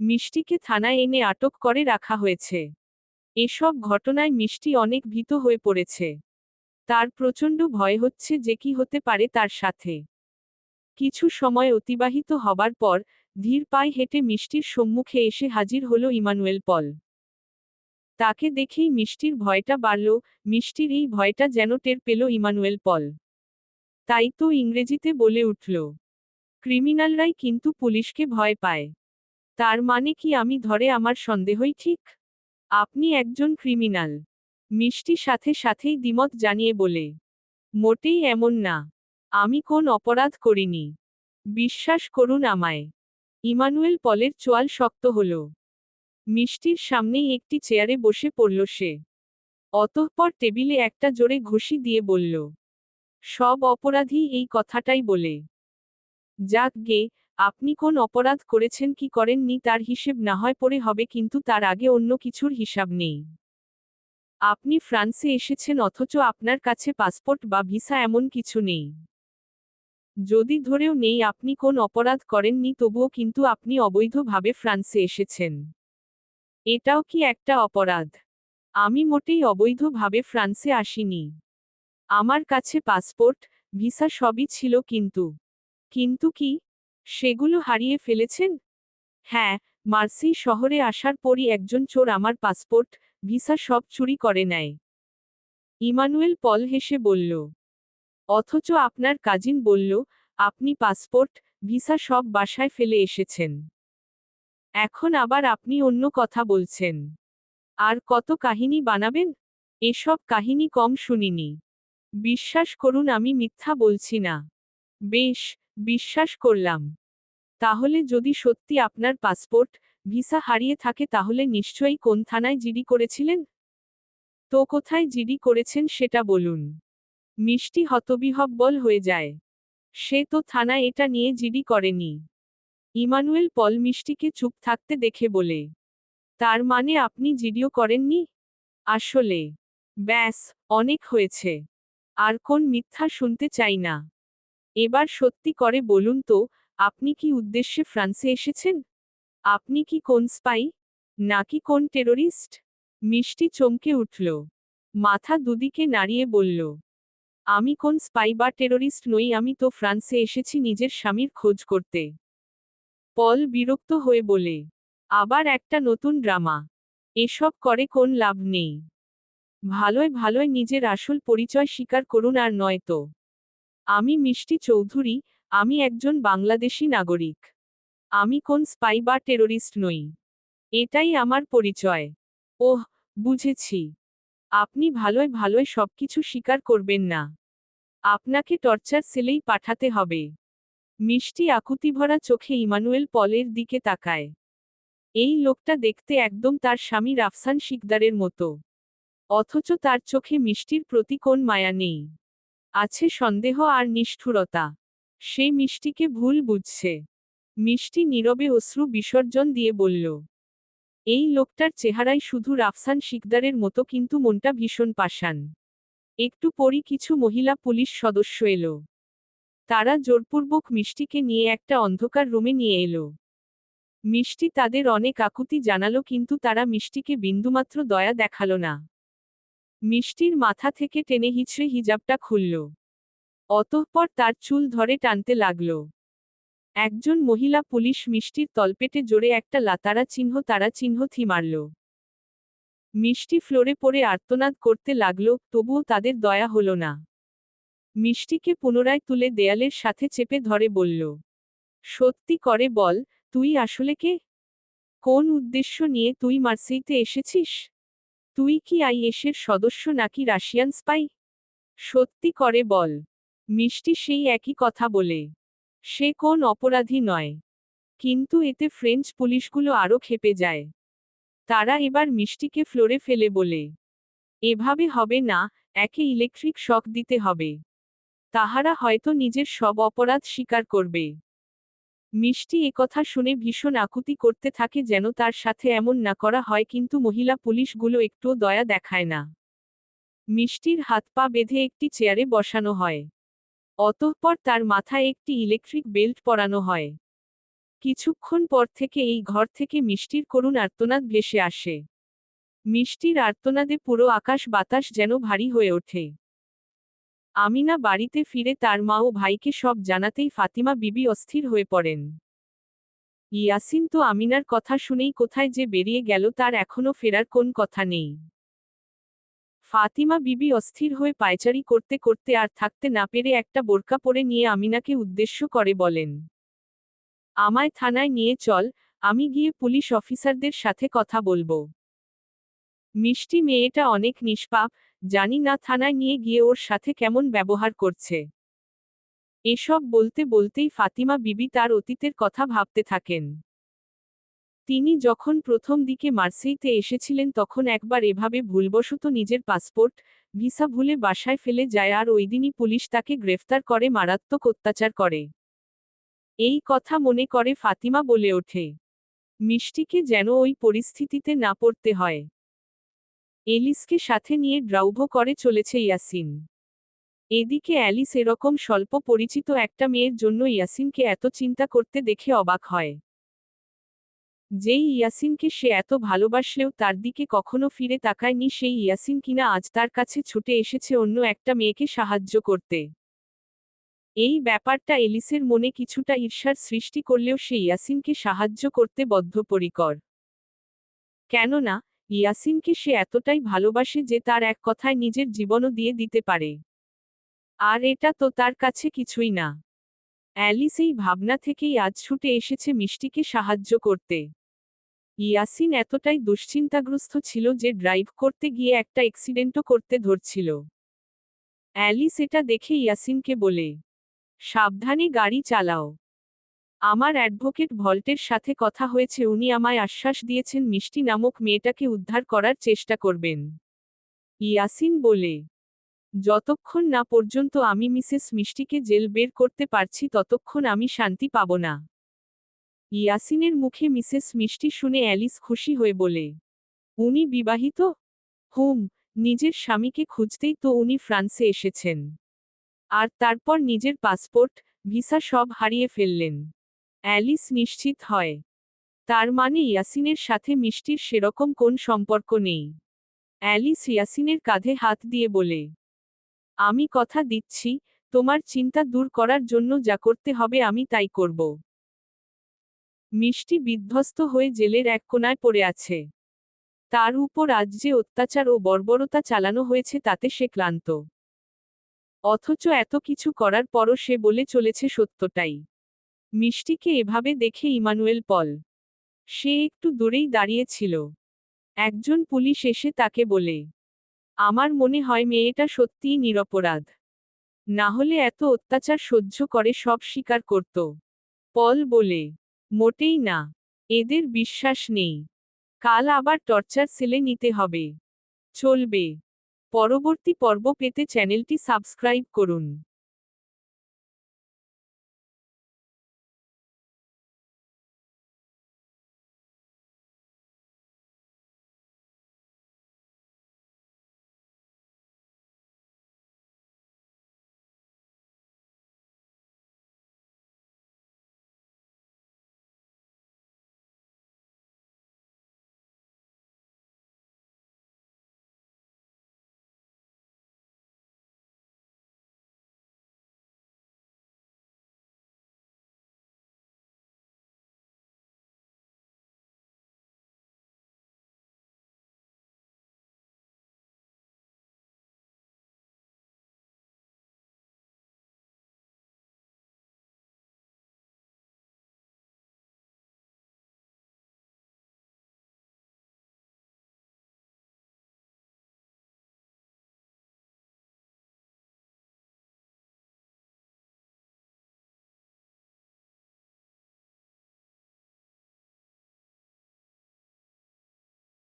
মিষ্টিকে থানায় এনে আটক করে রাখা হয়েছে। এসব ঘটনায় মিষ্টি অনেক ভীত হয়ে পড়েছে। তার প্রচণ্ড ভয় হচ্ছে যে কি হতে পারে তার সাথে। কিছু সময় অতিবাহিত হবার পর ধীর পায়ে হেঁটে মিষ্টির সম্মুখে এসে হাজির হল ইমানুয়েল পল। তাকে দেখেই মিষ্টির ভয়টা বাড়ল, মিষ্টির এই ভয়টা যেন টের পেল ইমানুয়েল পল। তাই তো ইংরেজিতে বলে উঠল, ক্রিমিনালরাই কিন্তু পুলিশকে ভয় পায়। তার মানে কি আমি ধরে আমার সন্দেহই ঠিক? আপনি একজন ক্রিমিনাল। মিষ্টি সাথে সাথেই দ্বিমত জানিয়ে বলে, মোটেই এমন না। আমি কোন অপরাধ করিনি। বিশ্বাস করুন আমায় ইমানুয়েল পলের চোয়াল শক্ত হল। মিষ্টির সামনেই একটি চেয়ারে বসে পড়ল সে। অতঃপর টেবিলে একটা জোরে ঘুষি দিয়ে বলল, সব অপরাধী এই কথাটাই বলে। যাক গে আপনি কোন অপরাধ করেছেন, কি করেননি, তার হিসেব না হয় পরে হবে, কিন্তু তার আগে অন্য কিছুর হিসাব নেই। আপনি ফ্রান্সে এসেছেন, অথচ আপনার কাছে পাসপোর্ট বা ভিসা এমন কিছু নেই। যদি ধরেও নেই, আপনি কোন অপরাধ করেননি, তবুও কিন্তু আপনি অবৈধভাবে ফ্রান্সে এসেছেন। এটাও কি একটা অপরাধ? আমি মোটেই অবৈধভাবে ফ্রান্সে আসিনি। আমার কাছে পাসপোর্ট, ভিসা সবই ছিল কিন্তু। কিন্তু কি? সেগুলো হারিয়ে ফেলেছেন? হ্যাঁ মার্সি শহরে আসার পরই একজন চোর আমার পাসপোর্ট, ভিসা সব চুরি করে নেয়। ইমানুয়েল পল হেসে বলল, অথচ আপনার কাজিন বলল, আপনি পাসপোর্ট, ভিসা সব বাসায় ফেলে এসেছেন। এখন আবার আপনি অন্য কথা বলছেন। আর কত কাহিনী বানাবেন? এসব কাহিনী কম শুনিনি। বিশ্বাস করুন আমি মিথ্যা বলছি না। বেশ বিশ্বাস করলাম। তাহলে যদি সত্যি আপনার পাসপোর্ট, ভিসা হারিয়ে থাকে তাহলে নিশ্চয়ই কোন থানায় জিডি করেছিলেন? তো কোথায় জিডি করেছেন সেটা বলুন। মিষ্টি হতবিহব্বল হয়ে যায়। সে তো থানায় এটা নিয়ে জিডি করেনি। ইমানুয়েল পল মিষ্টিকে চুপ থাকতে দেখে বলে, তার মানে আপনি জিডিও করেননি? আসলে। ব্যাস, অনেক হয়েছে। আর কোন মিথ্যা শুনতে চাই না। এবার সত্যি করে বলুন তো, আপনি কি উদ্দেশ্যে ফ্রান্সে এসেছেন? আপনি কি কোন স্পাই? নাকি কোন টেরোরিস্ট? মিষ্টি চমকে উঠল। মাথা দুদিকে নাড়িয়ে বলল, আমি কোন স্পাই বা টেরোরিস্ট নই, আমি তো ফ্রান্সে এসেছি নিজের স্বামীর খোঁজ করতে। পল বিরক্ত হয়ে বলে, আবার একটা নতুন ড্রামা। এসব করে কোন লাভ নেই। ভালোয় ভালোয় নিজের আসল পরিচয় স্বীকার করুন আর নয় তো। আমি মিষ্টি চৌধুরী, আমি একজন বাংলাদেশী নাগরিক। আমি কোন স্পাই বা টেরোরিস্ট নই। এটাই আমার পরিচয়। ওহ, বুঝেছি। আপনি ভালোয় ভালোয় সবকিছু স্বীকার করবেন না। আপনাকে টর্চার সেলেই পাঠাতে হবে। মিষ্টি আকুতিভরা চোখে ইমানুয়েল পলের দিকে তাকায়। এই লোকটা দেখতে একদম তার স্বামী রাফসান শিকদারের মতো। অথচ তার চোখে মিষ্টির প্রতি কোন মায়া নেই। আছে সন্দেহ আর নিষ্ঠুরতা। সে মিষ্টিকে ভুল বুঝছে। মিষ্টি নীরবে অশ্রু বিসর্জন দিয়ে বলল, এই লোকটার চেহারায় শুধু রাফসান শিকদারের মতো কিন্তু মনটা ভীষণ পাষাণ। একটু পরই কিছু মহিলা পুলিশ সদস্য এলো। তারা জোরপূর্বক মিষ্টিকে নিয়ে একটা অন্ধকার রুমে নিয়ে এলো। মিষ্টি তাদের অনেক আকুতি জানালো কিন্তু তারা মিষ্টিকে বিন্দুমাত্র দয়া দেখাল না। মিষ্টির মাথা থেকে টেনে হিচড়ে হিজাবটা খুলল। অতঃপর তার চুল ধরে টানতে লাগল। একজন মহিলা পুলিশ মিষ্টির তলপেটে জোরে একটা লাতারা চিহ্ন তারা চিহ্ন থি মারল। মিষ্টি ফ্লোরে পড়ে আর্তনাদ করতে লাগল, তবুও তাদের দয়া হল না। মিষ্টিকে পুনরায় তুলে দেয়ালের সাথে চেপে ধরে বলল, সত্যি করে বল, তুই আসলে কে? কোন উদ্দেশ্য নিয়ে তুই মার্সেইতে এসেছিস? তুই কি আইএসের সদস্য নাকি রাশিয়ান স্পাই? সত্যি করে বল। মিষ্টি সেই একই কথা বলে। সে কোন অপরাধী নয়। কিন্তু এতে ফ্রেঞ্চ পুলিশগুলো আরও খেপে যায়। তারা এবার মিষ্টিকে ফ্লোরে ফেলে বলে, এভাবে হবে না, একে ইলেকট্রিক শক দিতে হবে। তাহারা হয়তো নিজের সব অপরাধ স্বীকার করবে। মিষ্টি একথা শুনে ভীষণ আকুতি করতে থাকে যেন তার সাথে এমন না করা হয় কিন্তু মহিলা পুলিশগুলো একটুও দয়া দেখায় না। মিষ্টির হাত পা বেঁধে একটি চেয়ারে বসানো হয়। অতঃপর তার মাথায় একটি ইলেকট্রিক বেল্ট পরানো হয়। কিছুক্ষণ পর থেকে এই ঘর থেকে মিষ্টির করুণ আর্তনাদ ভেসে আসে। মিষ্টির আর্তনাদে পুরো আকাশ বাতাস যেন ভারী হয়ে ওঠে। আমিনা বাড়িতে ফিরে তার মা ও ভাইকে সব জানাতেই ফাতিমা বিবি অস্থির হয়ে পড়েন। ইয়াসিন তো আমিনার কথা শুনেই কোথায় যে বেরিয়ে গেল তার এখনও ফেরার কোন কথা নেই। ফাতিমা বিবি অস্থির হয়ে পায়চারি করতে করতে আর থাকতে না পেরে একটা বোরকা পরে নিয়ে আমিনাকে উদ্দেশ্য করে বলেন, আমায় থানায় নিয়ে চল, আমি গিয়ে পুলিশ অফিসারদের সাথে কথা বলব। মিষ্টি মেয়েটা অনেক নিষ্পাপ, জানি না থানায় নিয়ে গিয়ে ওর সাথে কেমন ব্যবহার করছে। এসব বলতে বলতেই ফাতিমা বিবি তার অতীতের কথা ভাবতে থাকেন। তিনি যখন প্রথম দিকে মার্সেইতে এসেছিলেন তখন একবার এভাবে ভুলবশত নিজের পাসপোর্ট, ভিসা ভুলে বাসায় ফেলে যায় আর ওইদিনই পুলিশ তাকে গ্রেফতার করে, মারাত্মক অত্যাচার করে। এই কথা মনে করে ফাতিমা বলে ওঠে, মিষ্টিকে যেন ওই পরিস্থিতিতে না পড়তে হয়। এলিসকে সাথে নিয়ে ড্রাউভ করে চলেছে ইয়াসিন। এদিকে অ্যালিস এরকম স্বল্প পরিচিত একটা মেয়ের জন্য ইয়াসিনকে এত চিন্তা করতে দেখে অবাক হয়। যেই ইয়াসিনকে সে এত ভালোবাসলেও তার দিকে কখনো ফিরে তাকায়নি, সেই ইয়াসিন কিনা আজ তার কাছে ছুটে এসেছে অন্য একটা মেয়েকে সাহায্য করতে। এই ব্যাপারটা এলিসের মনে কিছুটা ঈর্ষার সৃষ্টি করলেও সে ইয়াসিনকে সাহায্য করতে বদ্ধপরিকর। কেননা ইয়াসিনকে সে এতটাই ভালোবাসে যে তার এক কথায় নিজের জীবনও দিয়ে দিতে পারে? আর এটা তো তার কাছে কিছুই না। অ্যালিস এই ভাবনা থেকেই আজ ছুটে এসেছে মিষ্টিকে সাহায্য করতে। ইয়াসিন এতটাই দুশ্চিন্তাগ্রস্ত ছিল যে ড্রাইভ করতে গিয়ে একটা অ্যাক্সিডেন্টও করতে ধরছিল। অ্যালিস এটা দেখে ইয়াসিনকে বলে, সাবধানে গাড়ি চালাও। আমার অ্যাডভোকেট ভল্টের সাথে কথা হয়েছে, উনি আমায় আশ্বাস দিয়েছেন মিষ্টি নামক মেয়েটাকে উদ্ধার করার চেষ্টা করবেন। ইয়াসিন বলে, যতক্ষণ না পর্যন্ত আমি মিসেস মিষ্টিকে জেল বের করতে পারছি, ততক্ষণ আমি শান্তি পাব না। ইয়াসিনের মুখে মিসেস মিষ্টি শুনে অ্যালিস খুশি হয়ে বলে, উনি বিবাহিত? হুম, নিজের স্বামীকে খুঁজতেই তো উনি ফ্রান্সে এসেছেন। আর তারপর নিজের পাসপোর্ট, ভিসা সব হারিয়ে ফেললেন। অ্যালিস নিশ্চিত হয়। তার মানে ইয়াসিনের সাথে মিষ্টির সেরকম কোন সম্পর্ক নেই। অ্যালিস ইয়াসিনের কাঁধে হাত দিয়ে বলে, আমি কথা দিচ্ছি, তোমার চিন্তা দূর করার জন্য যা করতে হবে আমি তাই করব। মিষ্টি বিধ্বস্ত হয়ে জেলের এক কোনায় পড়ে আছে। তার উপর আজ যে অত্যাচার ও বর্বরতা চালানো হয়েছে তাতে সে ক্লান্ত। অথচ এত কিছু করার পরও সে বলে চলেছে সত্যটাই। মিষ্টিকে এভাবে দেখে ইমানুয়েল পল। সে একটু দূরেই দাঁড়িয়েছিল। একজন পুলিশ এসে তাকে বলে, আমার মনে হয় মেয়েটা সত্যিই নিরপরাধ। না হলে এত অত্যাচার সহ্য করে সব স্বীকার করত। পল বলে, মোটেই না। এদের বিশ্বাস নেই। কাল আবার টর্চার সেলে নিতে হবে। চলবে। পরবর্তী পর্ব পেতে চ্যানেলটি সাবস্ক্রাইব করুন।